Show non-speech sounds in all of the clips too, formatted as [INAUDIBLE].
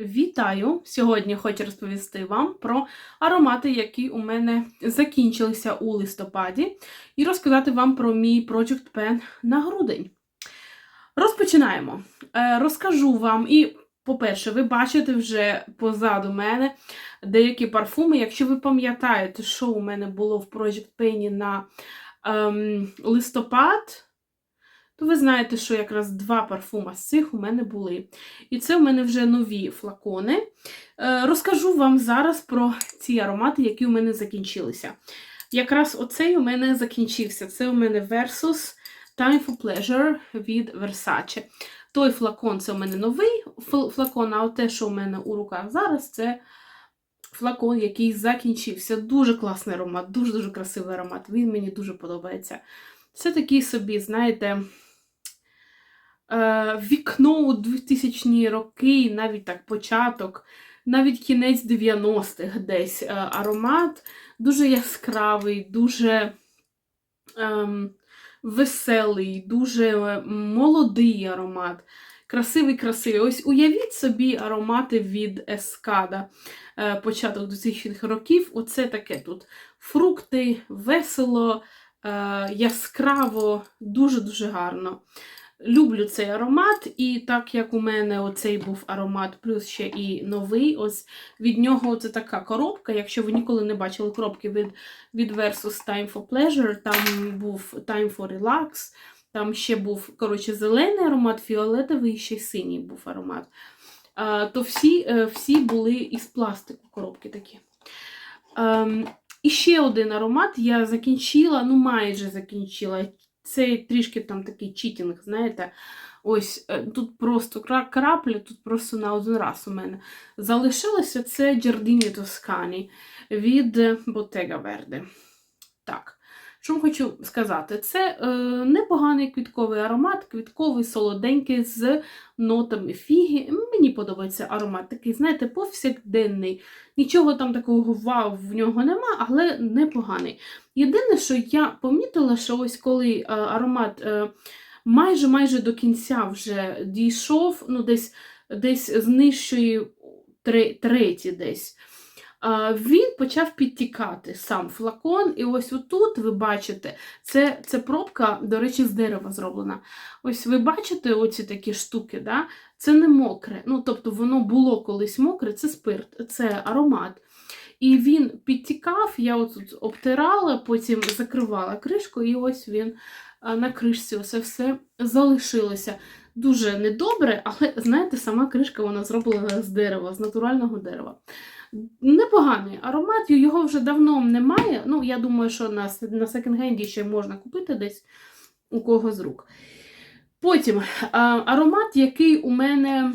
Вітаю! Сьогодні хочу розповісти вам про аромати, які у мене закінчилися у листопаді, і розказати вам про мій Project Pen на грудень. Розпочинаємо. Е, Розкажу вам, і, по-перше, ви бачите вже позаду мене деякі парфуми. Якщо ви пам'ятаєте, що у мене було в Project Pen на ем, листопад, то ви знаєте, що якраз два парфума з цих у мене були. І це у мене вже нові флакони. Е, Розкажу вам зараз про ці аромати, які у мене закінчилися. Якраз оцей у мене закінчився. Це у мене Versus Time for Pleasure від Versace. Той флакон це у мене новий флакон, а те, що у мене у руках зараз, це флакон, який закінчився. Дуже класний аромат, дуже-дуже красивий аромат. Він мені дуже подобається. Це такий собі, знаєте, вікно у 2000-ні роки, навіть так початок, навіть кінець 90-х десь е, аромат. Дуже яскравий, дуже ем, веселий, дуже е, молодий аромат. Красивий, красивий. Ось уявіть собі аромати від Ескада е, початок 2000-х років. Оце таке тут. Фрукти, весело, е, яскраво, дуже-дуже гарно. Люблю цей аромат, і так як у мене оцей був аромат, плюс ще і новий, ось від нього це така коробка. Якщо ви ніколи не бачили коробки від, від Versus Time for Pleasure, там був Time for Relax, там ще був коротше, зелений аромат, фіолетовий і ще синій був аромат. А, то всі, е, всі були із пластику коробки такі. Ем, і ще один аромат я закінчила, ну майже закінчила. Це трішки там такий читінг, знаєте. Ось е, тут просто крапля, тут просто на один раз у мене. Залишилося це Giardini Тоскані від Ботега Верде. Так, що хочу сказати? Це е, непоганий квітковий аромат, квітковий, солоденький з нотами фіги. Мені подобається аромат такий, знаєте, повсякденний. Нічого там такого вау в нього нема, але непоганий. Єдине, що я помітила, що ось коли е, аромат е, майже майже до кінця вже дійшов, ну десь десь з нижчої тре- треті десь. Він почав підтікати сам флакон, і ось отут ви бачите, це, це пробка, до речі, з дерева зроблена. Ось ви бачите оці такі штуки, да? це не мокре. Ну, тобто воно було колись мокре, це спирт, це аромат. І він підтікав, я отут обтирала, потім закривала кришку, і ось він на кришці оце все залишилося. Дуже недобре, але знаєте, сама кришка вона зроблена з дерева, з натурального дерева. Непоганий аромат, його вже давно немає. Ну, я думаю, що на, на секонд-хенді ще можна купити десь у кого з рук. Потім аромат, який у мене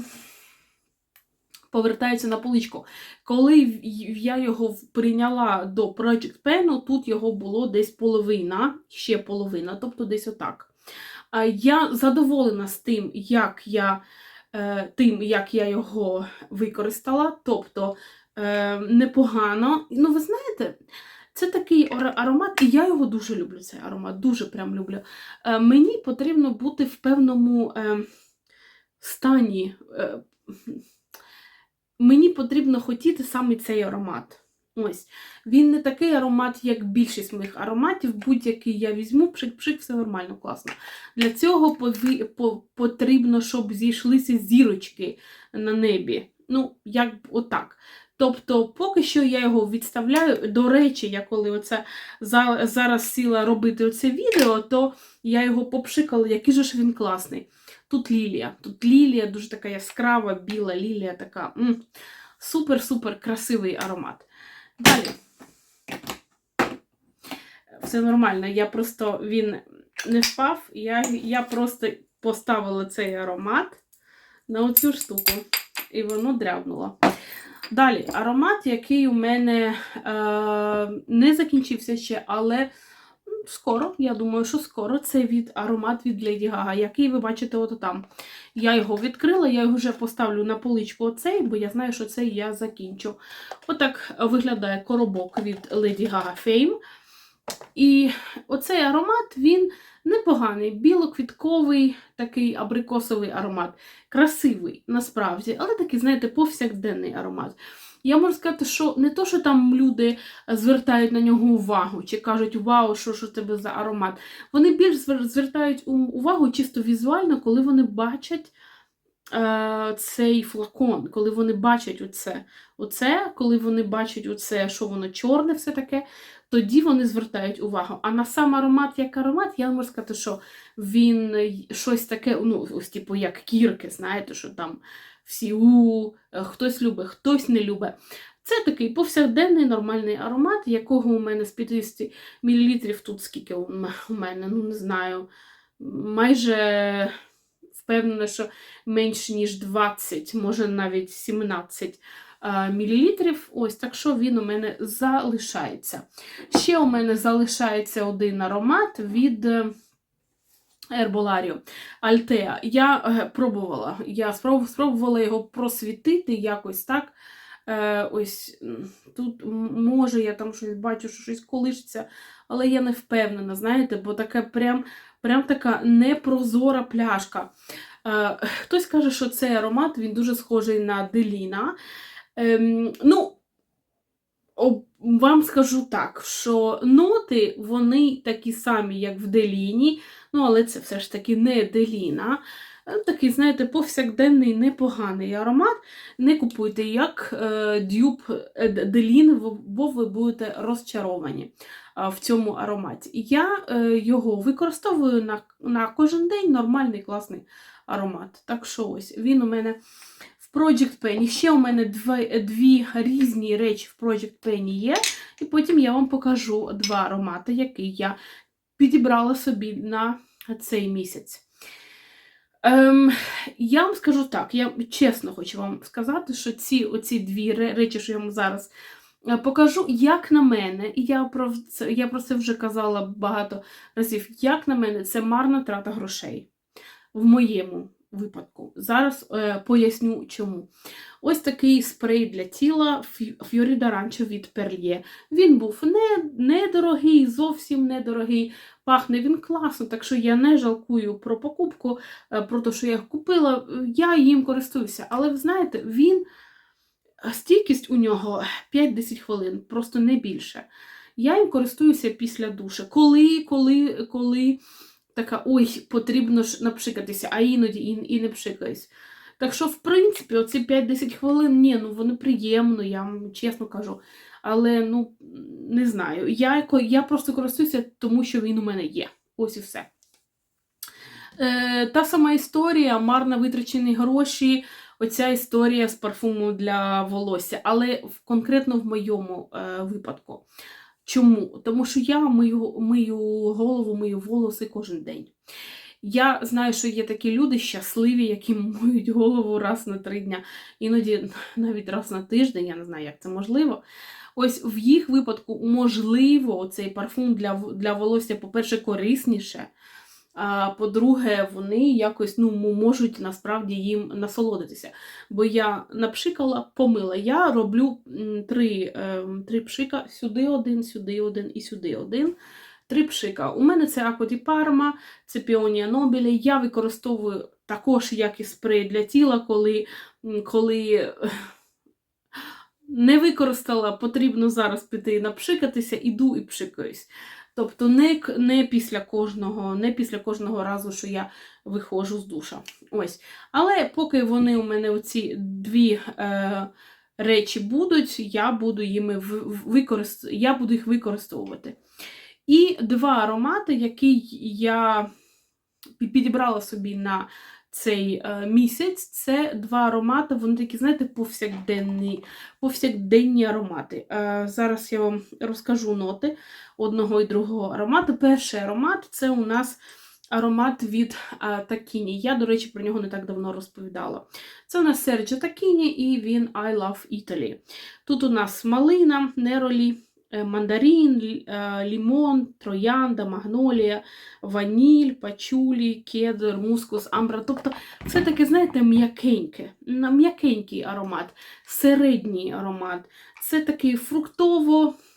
повертається на поличку. Коли я його прийняла до Project Pen, тут його було десь половина, ще половина, тобто десь отак. Я задоволена з тим, як я, е, тим, як я його використала, тобто е, непогано. Ну, ви знаєте, це такий аромат, і я його дуже люблю, цей аромат, дуже прям люблю. Е, Мені потрібно бути в певному е, стані. е, Мені потрібно хотіти саме цей аромат. Ось. Він не такий аромат, як більшість моїх ароматів. Будь-який я візьму, пшик-пшик, все нормально, класно. Для цього потрібно, щоб зійшлися зірочки на небі. Ну, як отак. Тобто, поки що я його відставляю. До речі, я коли оце зараз сіла робити оце відео, то я його попшикала, який же ж він класний. Тут лілія. Тут лілія, дуже така яскрава, біла лілія, така супер-супер красивий аромат. Далі. Все нормально, я просто він не впав, я, я просто поставила цей аромат на оцю штуку, і воно дрябнуло. Далі, аромат, який у мене е, не закінчився ще, але скоро, я думаю, що скоро це від аромат від Леді Гага, який ви бачите от там. Я його відкрила, я його вже поставлю на поличку оцей, бо я знаю, що цей я закінчу. Отак виглядає коробок від Lady Gaga Fame. І оцей аромат, він непоганий, білоквітковий, такий абрикосовий аромат. Красивий, насправді, але такий, знаєте, повсякденний аромат. Я можу сказати, що не то, що там люди звертають на нього увагу, чи кажуть, вау, що ж у тебе за аромат. Вони більш звертають увагу чисто візуально, коли вони бачать е, цей флакон, коли вони бачать оце. Оце, коли вони бачать оце, що воно чорне, все таке, тоді вони звертають увагу. А на сам аромат як аромат, я можу сказати, що він щось таке, ну, ось типу, як кірки, знаєте, що там всі у, е, хтось любить, хтось не любить. Це такий повсякденний нормальний аромат, якого у мене з 50 мл тут скільки у мене, ну не знаю, майже впевнена, що менше, ніж 20, може навіть 17 мл. Ось так що він у мене залишається. Ще у мене залишається один аромат від е, Herbolario Altea. Я е, пробувала. Я спробувала його просвітити якось так. Е, ось тут може я там щось бачу, що щось колишиться, але я не впевнена, знаєте, бо таке прям, прям така непрозора пляшка. Е, хтось каже, що цей аромат він дуже схожий на Деліна. Ем, ну, вам скажу так, що ноти вони такі самі, як в Деліні, ну, але це все ж таки не Деліна. Е, Такий, знаєте, повсякденний непоганий аромат. Не купуйте як е, дюб е, Делін, бо ви будете розчаровані в цьому ароматі. Я його використовую на, на кожен день нормальний класний аромат. Так що ось він у мене Project Penny. Ще у мене дві, дві різні речі в Project Penny є. І потім я вам покажу два аромати, які я підібрала собі на цей місяць. Ем, я вам скажу так, я чесно хочу вам сказати, що ці оці дві речі, що я вам зараз е, покажу, як на мене, і я про це, я про це вже казала багато разів, як на мене, це марна трата грошей в моєму випадку. Зараз е, поясню чому. Ось такий спрей для тіла Fiori d'Arancio від Perlier. Він був не, недорогий, зовсім недорогий. Пахне він класно, так що я не жалкую про покупку, е, про те, що я їх купила. Я їм користуюся. Але ви знаєте, він стійкість у нього 5-10 хвилин, просто не більше. Я їм користуюся після душа. Коли, коли, коли така, ой, потрібно ж напшикатися, а іноді і, і не пшикаюсь. Так що, в принципі, оці 5-10 хвилин, ні, ну вони приємно, я вам чесно кажу. Але ну не знаю. Я, я просто користуюся, тому що він у мене є. Ось і все. Е, та сама історія, марно витрачені гроші, оця історія з парфуму для волосся, але конкретно в моєму е, випадку. Чому? Тому що я мию, мию голову, мию волоси кожен день. Я знаю, що є такі люди щасливі, які [LAUGHS] миють голову раз на три дня, іноді [LAUGHS] навіть раз на тиждень, я не знаю, як це можливо. Ось в їх випадку, можливо, цей парфум для, для волосся, по-перше, корисніше. По-друге, вони якось ну, можуть насправді їм насолодитися. Бо я напшикала, помила. Я роблю три, ем, три пшика, сюди один, сюди один і сюди один. Три пшика. У мене це Аква ді Парма, це Піонія Нобілі. Я використовую також як і спрей для тіла, коли, коли [LAUGHS] не використала, потрібно зараз піти напшикатися, іду і пшикаюсь. Тобто не, не, після кожного, не після кожного разу, що я виходжу з душа. Ось. Але поки вони у мене оці дві е, речі будуть, я буду, їми використ... я буду їх використовувати. І два аромати, які я підібрала собі на цей е, місяць, це два аромати, вони такі, знаєте, повсякденні, повсякденні аромати. Е, зараз я вам розкажу ноти одного і другого аромату. Перший аромат це у нас аромат від е, Такіні. Я, до речі, про нього не так давно розповідала. Це у нас Серджо Такіні і він I Love Italy. Тут у нас малина, неролі, мандарин, лі- е, лімон, троянда, магнолія, ваніль, пачулі, кедр, мускус, амбра. Тобто це таке, знаєте, м'якеньке, м'якенький аромат, середній аромат. Це такий фруктово, е,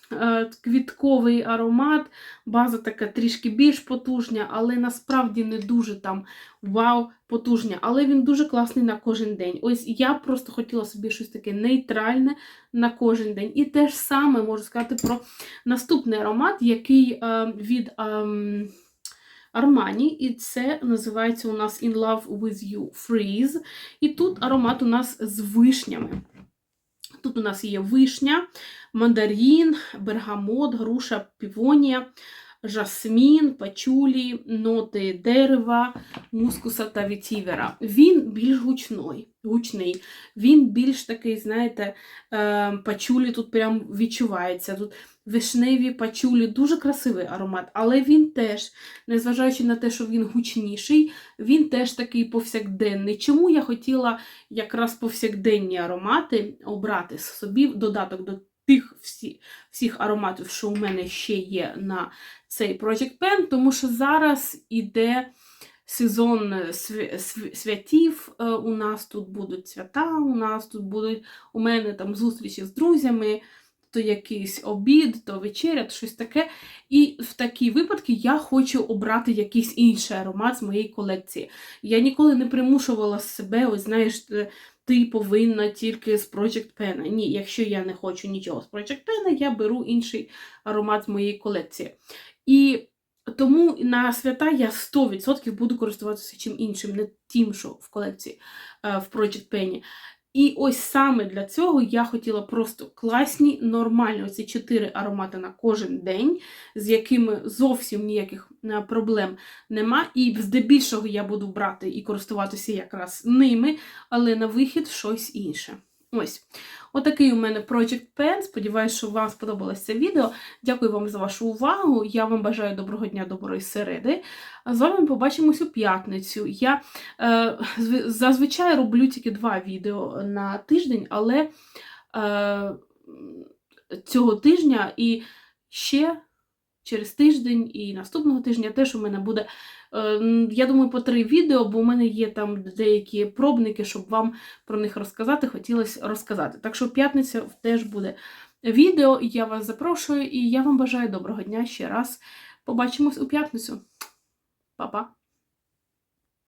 квітковий аромат, база така трішки більш потужня, але насправді не дуже там вау потужня. Але він дуже класний на кожен день. Ось я просто хотіла собі щось таке нейтральне на кожен день. І те ж саме можу сказати про наступний аромат, який е, від. Е, Armani, і це називається у нас In Love With You Freeze. І тут аромат у нас з вишнями. Тут у нас є вишня, мандарін, бергамот, груша, півонія, жасмін, пачулі, ноти дерева, мускуса та вітівера. Він більш гучний. гучний. Він більш такий, знаєте, е, пачулі тут прям відчувається. Тут вишневі пачулі, дуже красивий аромат, але він теж, незважаючи на те, що він гучніший, він теж такий повсякденний. Чому я хотіла якраз повсякденні аромати обрати собі в додаток до тих всі, всіх ароматів, що у мене ще є на цей Project Pen, тому що зараз іде сезон свя- свя- святів. е, У нас тут будуть свята, у нас тут будуть у мене там зустрічі з друзями. То якийсь обід, то вечеря, то щось таке. І в такі випадки я хочу обрати якийсь інший аромат з моєї колекції. Я ніколи не примушувала себе, ось знаєш, е, ти повинна тільки з Project Pen. Ні, якщо я не хочу нічого з Project Pen, я беру інший аромат з моєї колекції. І тому на свята я 100% буду користуватися чим іншим, не тим, що в колекції е, в Project Pen. І ось саме для цього я хотіла просто класні, нормальні оці чотири аромати на кожен день, з якими зовсім ніяких е, проблем нема. І здебільшого я буду брати і користуватися якраз ними, але на вихід щось інше. Ось. Отакий у мене Project Pen. Сподіваюсь, що вам сподобалось це відео. Дякую вам за вашу увагу. Я вам бажаю доброго дня, доброї середи. З вами побачимось у п'ятницю. Я е, зазвичай роблю тільки два відео на тиждень, але е, цього тижня і ще через тиждень і наступного тижня теж у мене буде. е, Я думаю, по три відео, бо у мене є там деякі пробники, щоб вам про них розказати, хотілося розказати. Так що п'ятниця теж буде відео. Я вас запрошую і я вам бажаю доброго дня ще раз. Побачимось у п'ятницю. Па-па!